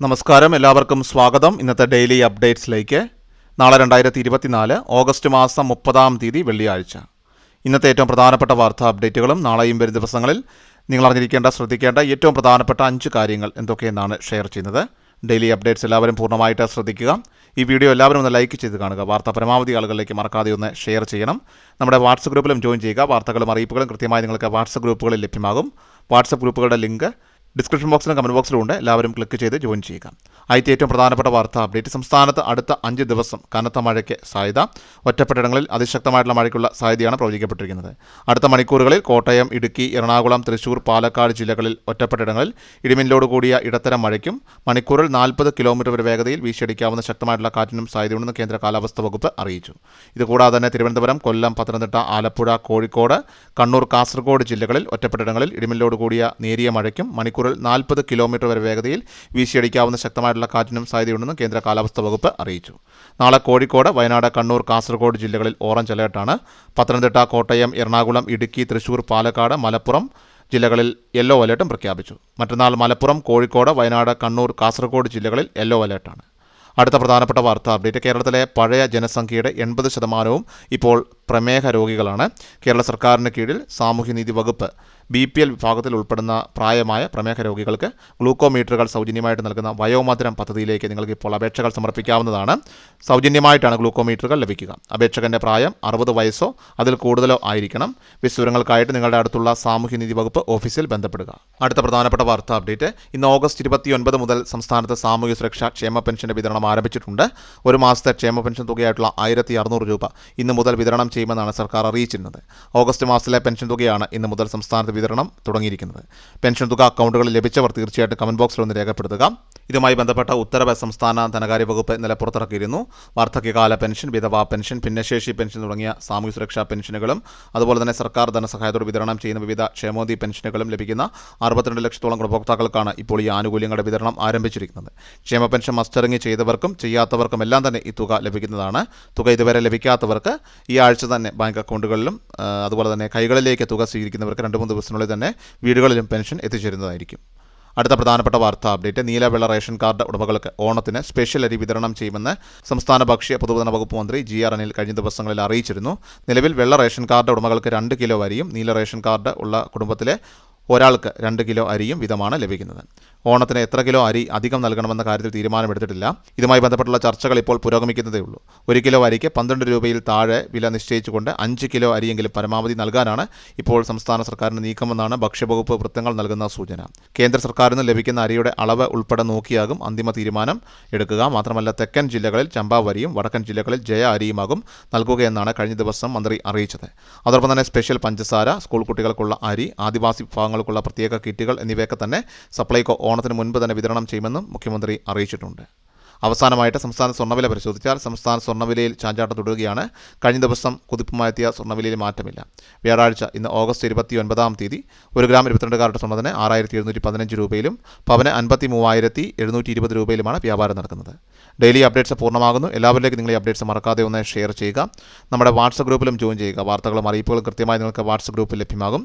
നമസ്കാരം. എല്ലാവർക്കും സ്വാഗതം. ഇന്നത്തെ ഡെയിലി അപ്ഡേറ്റ്സിലേക്ക്. നാളെ രണ്ടായിരത്തി ഇരുപത്തിനാല് ഓഗസ്റ്റ് മാസം മുപ്പതാം തീയതി വെള്ളിയാഴ്ച. ഇന്നത്തെ ഏറ്റവും പ്രധാനപ്പെട്ട വാർത്താ അപ്ഡേറ്റുകളും നാളെയും വരും ദിവസങ്ങളിൽ നിങ്ങൾ അറിഞ്ഞിരിക്കേണ്ട ശ്രദ്ധിക്കേണ്ട ഏറ്റവും പ്രധാനപ്പെട്ട അഞ്ച് കാര്യങ്ങൾ എന്തൊക്കെയെന്നാണ് ഷെയർ ചെയ്യുന്നത്. ഡെയിലി അപ്ഡേറ്റ്സ് എല്ലാവരും പൂർണമായിട്ട് ശ്രദ്ധിക്കുക. ഈ വീഡിയോ എല്ലാവരും ഒന്ന് ലൈക്ക് ചെയ്ത് കാണുക. വാർത്ത പരമാവധി ആളുകളിലേക്ക് മറക്കാതെ ഒന്ന് ഷെയർ ചെയ്യണം. നമ്മുടെ വാട്സപ്പ് ഗ്രൂപ്പിലും ജോയിൻ ചെയ്യുക. വാർത്തകളും അറിയിപ്പുകളും കൃത്യമായി നിങ്ങൾക്ക് വാട്സപ്പ് ഗ്രൂപ്പുകളിൽ ലഭ്യമാകും. വാട്സപ്പ് ഗ്രൂപ്പുകളുടെ ലിങ്ക് ഡിസ്ക്രിപ്ഷൻ ബോക്സിലും കമന്റ് ബോക്സിലും ഉണ്ട്. എല്ലാവരും ക്ലിക്ക് ചെയ്ത് ജോയിൻ ചെയ്യുക. ആദ്യത്തെ ഏറ്റവും പ്രധാനപ്പെട്ട വാർത്താ അപ്ഡേറ്റ്. സംസ്ഥാനത്ത് അടുത്ത അഞ്ച് ദിവസം കനത്ത മഴയ്ക്ക് സാധ്യത. ഒറ്റപ്പെട്ടിടങ്ങളിൽ അതിശക്തമായിട്ടുള്ള മഴയ്ക്കുള്ള സാധ്യതയാണ് പ്രവചിക്കപ്പെട്ടിരിക്കുന്നത്. അടുത്ത മണിക്കൂറുകളിൽ കോട്ടയം ഇടുക്കി എറണാകുളം തൃശൂർ പാലക്കാട് ജില്ലകളിൽ ഒറ്റപ്പെട്ടിടങ്ങളിൽ ഇടിമിന്നലോട് കൂടിയ ഇടത്തരം മഴയ്ക്കും മണിക്കൂറിൽ നാൽപ്പത് കിലോമീറ്റർ വരെ വേഗതയിൽ വീശിയടിക്കാവുന്ന ശക്തമായിട്ടുള്ള കാറ്റിനും സാധ്യതയുണ്ടെന്ന് കേന്ദ്ര കാലാവസ്ഥാ വകുപ്പ് അറിയിച്ചു. ഇതുകൂടാതെ തന്നെ തിരുവനന്തപുരം കൊല്ലം പത്തനംതിട്ട ആലപ്പുഴ കോഴിക്കോട് കണ്ണൂർ കാസർഗോഡ് ജില്ലകളിൽ ഒറ്റപ്പെട്ടിടങ്ങളിൽ ഇടിമിന്നലോട് കൂടിയ നേരിയ മഴയ്ക്കും മണിക്കൂറിൽ നാൽപ്പത് കിലോമീറ്റർ വരെ വേഗതയിൽ വീശിയടിക്കാവുന്ന ശക്തമായിട്ടുള്ള കാറ്റിനും സാധ്യതയുണ്ടെന്ന് കേന്ദ്ര കാലാവസ്ഥാ വകുപ്പ് അറിയിച്ചു. നാളെ കോഴിക്കോട് വയനാട് കണ്ണൂർ കാസർഗോഡ് ജില്ലകളിൽ ഓറഞ്ച് അലേർട്ടാണ്. പത്തനംതിട്ട കോട്ടയം എറണാകുളം ഇടുക്കി തൃശൂർ പാലക്കാട് മലപ്പുറം ജില്ലകളിൽ യെല്ലോ അലേർട്ടും പ്രഖ്യാപിച്ചു. മറ്റന്നാൾ മലപ്പുറം കോഴിക്കോട് വയനാട് കണ്ണൂർ കാസർഗോഡ് ജില്ലകളിൽ യെല്ലോ അലേർട്ടാണ്. അടുത്ത പ്രധാനപ്പെട്ട വാർത്ത അപ്ഡേറ്റ് കേരളത്തിലെ പഴയ ജനസംഖ്യയുടെ എൺപത് ശതമാനവും ഇപ്പോൾ പ്രമേഹ രോഗികളാണ്. കേരള സർക്കാരിന് കീഴിൽ സാമൂഹ്യനീതി വകുപ്പ് ബി പി എൽ വിഭാഗത്തിൽ ഉൾപ്പെടുന്ന പ്രായമായ പ്രമേഹ രോഗികൾക്ക് ഗ്ലൂക്കോമീറ്ററുകൾ സൗജന്യമായിട്ട് നൽകുന്ന വയോമധുരം പദ്ധതിയിലേക്ക് നിങ്ങൾക്ക് ഇപ്പോൾ അപേക്ഷകൾ സമർപ്പിക്കാവുന്നതാണ്. സൗജന്യമായിട്ടാണ് ഗ്ലൂക്കോമീറ്ററുകൾ ലഭിക്കുക. അപേക്ഷകന്റെ പ്രായം അറുപത് വയസ്സോ അതിൽ കൂടുതലോ ആയിരിക്കണം. വിശദവിവരങ്ങൾക്കായിട്ട് നിങ്ങളുടെ അടുത്തുള്ള സാമൂഹ്യനീതി വകുപ്പ് ഓഫീസിൽ ബന്ധപ്പെടുക. അടുത്ത പ്രധാനപ്പെട്ട വാർത്താ അപ്ഡേറ്റ്. ഇന്ന് ഓഗസ്റ്റ് ഇരുപത്തിയൊൻപത് മുതൽ സംസ്ഥാനത്ത് സാമൂഹ്യ സുരക്ഷാ ക്ഷേമ പെൻഷന്റെ വിതരണം ആരംഭിച്ചിട്ടുണ്ട്. ഒരു മാസത്തെ ക്ഷേമ പെൻഷൻ തുകയായിട്ടുള്ള ആയിരത്തി അറുന്നൂറ് രൂപ ഇന്ന് മുതൽ വിതരണം ചെയ്യുമെന്നാണ് സർക്കാർ അറിയിച്ചിരുന്നത്. ഓഗസ്റ്റ് മാസത്തിലെ പെൻഷൻ തുകയാണ് ഇന്ന് മുതൽ സംസ്ഥാനത്ത് വിതരണം തുടങ്ങിയിരിക്കുന്നത്. പെൻഷൻ തുക അക്കൗണ്ടുകൾ ലഭിച്ചവർ തീർച്ചയായിട്ടും കമന്റ് ബോക്സിൽ ഒന്ന് രേഖപ്പെടുത്തുക. ഇതുമായി ബന്ധപ്പെട്ട ഉത്തരവ് സംസ്ഥാന ധനകാര്യ വകുപ്പ് ഇന്നലെ പുറത്തിറക്കിയിരുന്നു. വാർദ്ധക്യകാല പെൻഷൻ വിധവാ പെൻഷൻ ഭിന്നശേഷി പെൻഷൻ തുടങ്ങിയ സാമൂഹ്യ സുരക്ഷാ പെൻഷനുകളും അതുപോലെ തന്നെ സർക്കാർ ധനസഹായത്തോട് വിതരണം ചെയ്യുന്ന വിവിധ ക്ഷേമോദി പെൻഷനുകളും ലഭിക്കുന്ന അറുപത്തിരണ്ട് ലക്ഷത്തോളം ഗുണഭോക്താക്കൾക്കാണ് ഇപ്പോൾ ഈ ആനുകൂല്യങ്ങളുടെ വിതരണം ആരംഭിച്ചിരിക്കുന്നത്. ക്ഷേമ പെൻഷൻ മസ്റ്ററിംഗ് ചെയ്തവർക്കും ചെയ്യാത്തവർക്കും എല്ലാം തന്നെ ഈ തുക ലഭിക്കുന്നതാണ്. തുക ഇതുവരെ ലഭിക്കാത്തവർക്ക് ഈ ആഴ്ച തന്നെ ബാങ്ക് അക്കൗണ്ടുകളിലും അതുപോലെ തന്നെ കൈകളിലേക്ക് തുക സ്വീകരിക്കുന്നവർക്ക് രണ്ട് മൂന്ന് ദിവസത്തിനുള്ളിൽ തന്നെ വീടുകളിലും പെൻഷൻ എത്തിച്ചേരുന്നതായിരിക്കും. അടുത്ത പ്രധാനപ്പെട്ട വാർത്താ അപ്ഡേറ്റ്. നീലവെള്ള റേഷൻ കാർഡ് ഉടമകൾക്ക് ഓണത്തിന് സ്പെഷ്യൽ അരി വിതരണം ചെയ്യുമെന്ന് സംസ്ഥാന ഭക്ഷ്യ പൊതുവിതരണ വകുപ്പ് മന്ത്രി ജി ആർ അനിൽ കഴിഞ്ഞ ദിവസങ്ങളിൽ അറിയിച്ചിരുന്നു. നിലവിൽ വെള്ള റേഷൻ കാർഡ് ഉടമകൾക്ക് രണ്ട് കിലോ അരിയും നീല റേഷൻ കാർഡ് ഉള്ള കുടുംബത്തിലെ ഒരാൾക്ക് രണ്ട് കിലോ അരിയും വിധമാണ് ലഭിക്കുന്നത്. ഓണത്തിന് എത്ര കിലോ അരി അധികം നൽകണമെന്ന കാര്യത്തിൽ തീരുമാനമെടുത്തിട്ടില്ല. ഇതുമായി ബന്ധപ്പെട്ടുള്ള ചർച്ചകൾ ഇപ്പോൾ പുരോഗമിക്കുന്നതേ ഉള്ളൂ. ഒരു കിലോ അരിക്ക് പന്ത്രണ്ട് രൂപയിൽ താഴെ വില നിശ്ചയിച്ചുകൊണ്ട് അഞ്ച് കിലോ അരിയെങ്കിലും പരമാവധി നൽകാനാണ് ഇപ്പോൾ സംസ്ഥാന സർക്കാരിന് നീക്കമെന്നാണ് ഭക്ഷ്യവകുപ്പ് വൃത്തങ്ങൾ നൽകുന്ന സൂചന. കേന്ദ്ര സർക്കാരിന് ലഭിക്കുന്ന അരിയുടെ അളവ് ഉൾപ്പെടെ നോക്കിയാകും അന്തിമ തീരുമാനം എടുക്കുക. മാത്രമല്ല തെക്കൻ ജില്ലകളിൽ ചമ്പാവരിയും വടക്കൻ ജില്ലകളിൽ ജയ അരിയുമാകും നൽകുകയെന്നാണ് കഴിഞ്ഞ ദിവസം മന്ത്രി അറിയിച്ചത്. അതോടൊപ്പം തന്നെ സ്പെഷ്യൽ പഞ്ചസാര സ്കൂൾ കുട്ടികൾക്കുള്ള അരി ആദിവാസി വിഭാഗങ്ങൾക്കുള്ള പ്രത്യേക കിറ്റുകൾ എന്നിവയൊക്കെ തന്നെ സപ്ലൈകോ ഓണത്തിന് മുൻപ് തന്നെ വിതരണം ചെയ്യുമെന്നും മുഖ്യമന്ത്രി അറിയിച്ചിട്ടുണ്ട്. അവസാനമായിട്ട് സംസ്ഥാന സ്വർണവില പരിശോധിച്ചാൽ സംസ്ഥാന സ്വർണവിലയിൽ ചാഞ്ചാട്ടം തുടരുകയാണ്. കഴിഞ്ഞ ദിവസം കുതിപ്പുമായെത്തിയ സ്വർണവിലയിൽ മാറ്റമില്ല. വ്യാഴാഴ്ച ഇന്ന് ഓഗസ്റ്റ് ഇരുപത്തി ഒൻപതാം തീയതി ഒരു ഗ്രാം ഇരുപത്തിരണ്ട് കാരറ്റ് സ്വർണത്തിന് ആറായിരത്തി എഴുന്നൂറ്റി പതിനഞ്ച് രൂപയിലും പവന് അൻപത്തി മൂവായിരത്തി എഴുന്നൂറ്റി ഇരുപത് രൂപയിലുമാണ് വ്യാപാരം നടക്കുന്നത്. ഡെയിലി അപ്ഡേറ്റ്സ് പൂർണമാകുന്നു. എല്ലാവരിലേക്കും നിങ്ങൾ ഈ അപ്ഡേറ്റ്സ് മറക്കാതെ ഒന്ന് ഷെയർ ചെയ്യുക. നമ്മുടെ വാട്സപ്പ് ഗ്രൂപ്പിലും ജോയിൻ ചെയ്യുക. വാർത്തകളും അറിയിപ്പുകളും കൃത്യമായി നിങ്ങൾക്ക് വാട്സപ്പ് ഗ്രൂപ്പിൽ ലഭ്യമാകും.